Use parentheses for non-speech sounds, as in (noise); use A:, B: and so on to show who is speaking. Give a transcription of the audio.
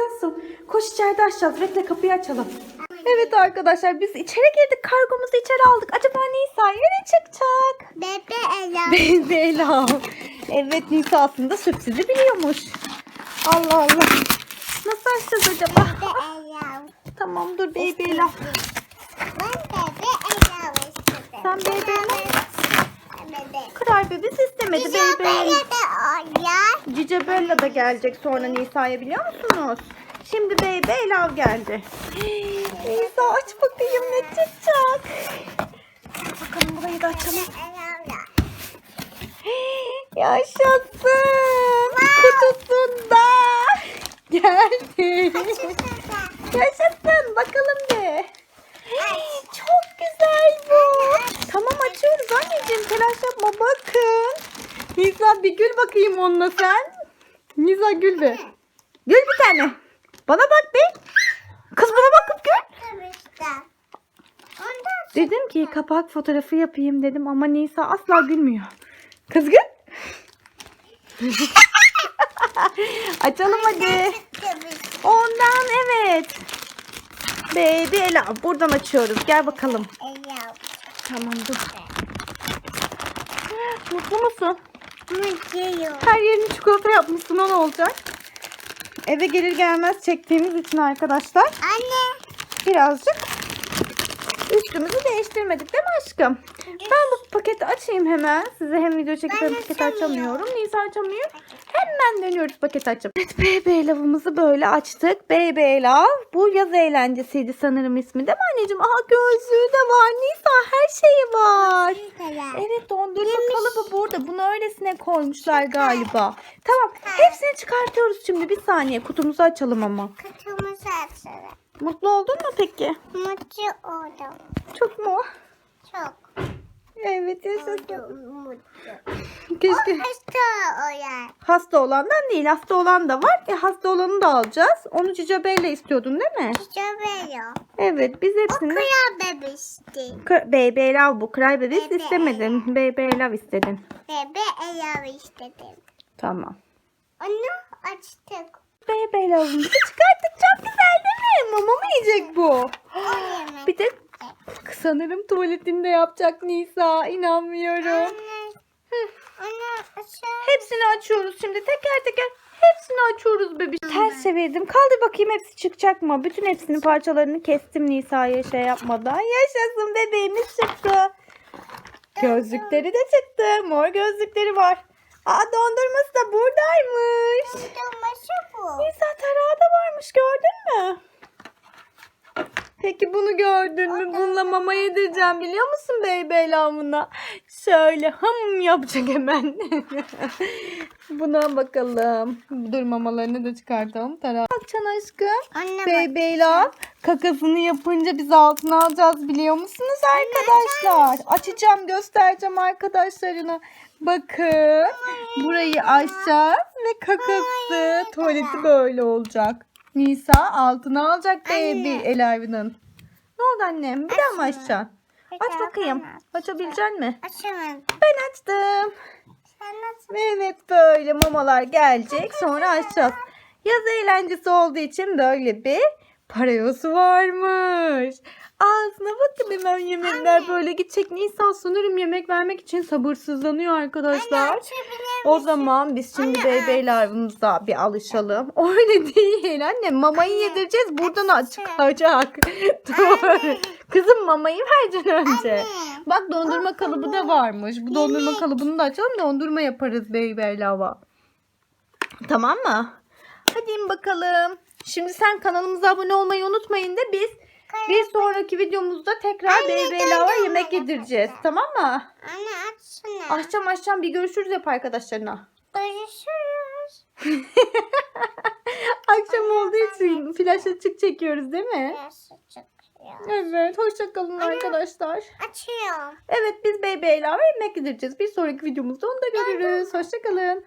A: aşkımsın. Koş içeride açacağız. Bekle kapıyı açalım. Evet arkadaşlar biz içeri girdik. Kargomuzu içeri aldık. Acaba Nisa nereye çıkacak?
B: Bebe Ela. (laughs)
A: Beyzela. Evet Nisa aslında sürprizi biliyormuş. Allah Allah. Nasıl açacağız acaba?
B: Bebe Ela.
A: Tamam dur Beyzela.
B: Ben bebe Ela istedim.
A: Sen bebe Ela? Kral bebiz istemedi. Beyzela.
B: böyle de oynar.
A: Cice Bella da gelecek sonra Nisa'ya biliyor musunuz? Şimdi Baby Elav geldi. (gasps) Nisa aç bakayım ne çıkacak. Bakalım burayı da açalım. (gasps) Yaşasın. Kutusunda. (laughs) Geldi. Yaşasın. Bakalım bir. Çok güzel bu. Tamam açıyoruz anneciğim. Telaş yapma bakın. Nisa bir gül bakayım onunla sen. Nisa gül bir. Gül bir tane. Bana bak be. Kız bana bakıp gül. Dedim ki kapak fotoğrafı yapayım dedim ama Nisa asla gülmüyor. Kız gül. (laughs) Açalım hadi. Ondan evet. Baby Ela buradan açıyoruz. Gel bakalım. Tamam dur. Mutlu musun? Her yerini çikolata yapmışsın o ne olacak? Eve gelir gelmez çektiğimiz için arkadaşlar
B: Anne.
A: birazcık üstümüzü değiştirmedik değil mi aşkım? Ben bu paketi açayım hemen. Size hem video çekip paketi
B: açamıyorum.
A: Nisa açamıyor. Hemen dönüyoruz paketi açıp. Evet Baby Love'ımızı böyle açtık. Baby Love bu yaz eğlencesiydi sanırım ismi değil mi anneciğim? Aha gözlüğü de var. Nisa her şeyi var. Evet dondurma kalıbı burada. Bunu öylesine koymuşlar galiba. Tamam hepsini çıkartıyoruz şimdi. Bir saniye kutumuzu açalım ama.
B: Kutumuzu açalım.
A: Mutlu oldun mu peki?
B: Mutlu oldum.
A: Çok mu?
B: Çok
A: Evet yaşasın.
B: Mutlu.
A: Keşke
B: Hasta oyar.
A: hasta olandan değil hasta olan da var. E, hasta olanı da alacağız. Onu Cica Bey'le istiyordun değil mi?
B: Çiçeği
A: Evet biz hepsini...
B: Okuya bebişti.
A: Kır- Baby Love bu. Cry Babies
B: Baby
A: istemedim. Baby Love istedim.
B: Bebe Ela istedim.
A: Tamam.
B: Onu açtık.
A: Baby Love'ımızı çıkarttık. Çok güzel mi? Mama mı yiyecek bu? Bir de sanırım tuvaletinde yapacak Nisa. İnanmıyorum.
B: Anne. Açalım.
A: Hepsini açıyoruz şimdi teker teker. Hepsini açıyoruz bebiş. Ters çevirdim. Kaldır bakayım hepsi çıkacak mı? Bütün hepsinin parçalarını kestim Nisa'ya şey yapmadan. Yaşasın bebeğimiz çıktı. Gözlükleri de çıktı. Mor gözlükleri var. Aa dondurması da buradaymış.
B: Dondurması bu.
A: Nisa tarağı da varmış gördün mü? Peki bunu gördün mü? Bununla mama yedireceğim biliyor musun baby lamına? Şöyle hım yapacak hemen. (laughs) Buna bakalım. Dur mamalarını da çıkartalım. Tarağı. Bakacaksın aşkım.
B: Anne.
A: Baby love kakasını yapınca biz altına alacağız biliyor musunuz arkadaşlar? Açacağım göstereceğim arkadaşlarına. Bakın burayı açacağız ve kakası tuvaleti böyle olacak. Nisa altına alacak baby
B: Anne.
A: Elive'nin. Ne oldu annem? Bir daha mı
B: Açma.
A: açacaksın? Aç bakayım. Açabilecek mi?
B: Açamadım.
A: Ben açtım.
B: Sen nasıl?
A: Ve evet böyle mamalar gelecek. Sonra açacağız. Yaz eğlencesi olduğu için böyle bir parayosu varmış. Ağzına bakın hemen yemekler böyle gidecek. Nisan sanırım yemek vermek için sabırsızlanıyor arkadaşlar.
B: Açabilir
A: O zaman biz şimdi bebeylerimize bir alışalım. (laughs) Öyle değil anne. Mamayı yedireceğiz. Buradan aç çıkacak. Dur. Kızım mamayı vereceksin önce.
B: Anne.
A: Bak dondurma kalıbı da varmış. Bu dondurma kalıbını da açalım. Dondurma yaparız beybelava. Tamam mı? Hadi bakalım. Şimdi sen kanalımıza abone olmayı unutmayın da biz bir sonraki videomuzda tekrar beybelava
B: dondurma
A: yemek yedireceğiz. Tamam mı?
B: Anne açsana.
A: Açacağım açacağım bir görüşürüz yap arkadaşlarına.
B: Görüşürüz. (laughs)
A: Akşam olduğu için flash açık çekiyoruz değil mi?
B: Nasıl çıkıyor?
A: Evet hoşçakalın arkadaşlar.
B: Açıyorum.
A: Evet biz bebeğler yemek yedireceğiz. Bir sonraki videomuzda onu da görürüz. Hoşçakalın.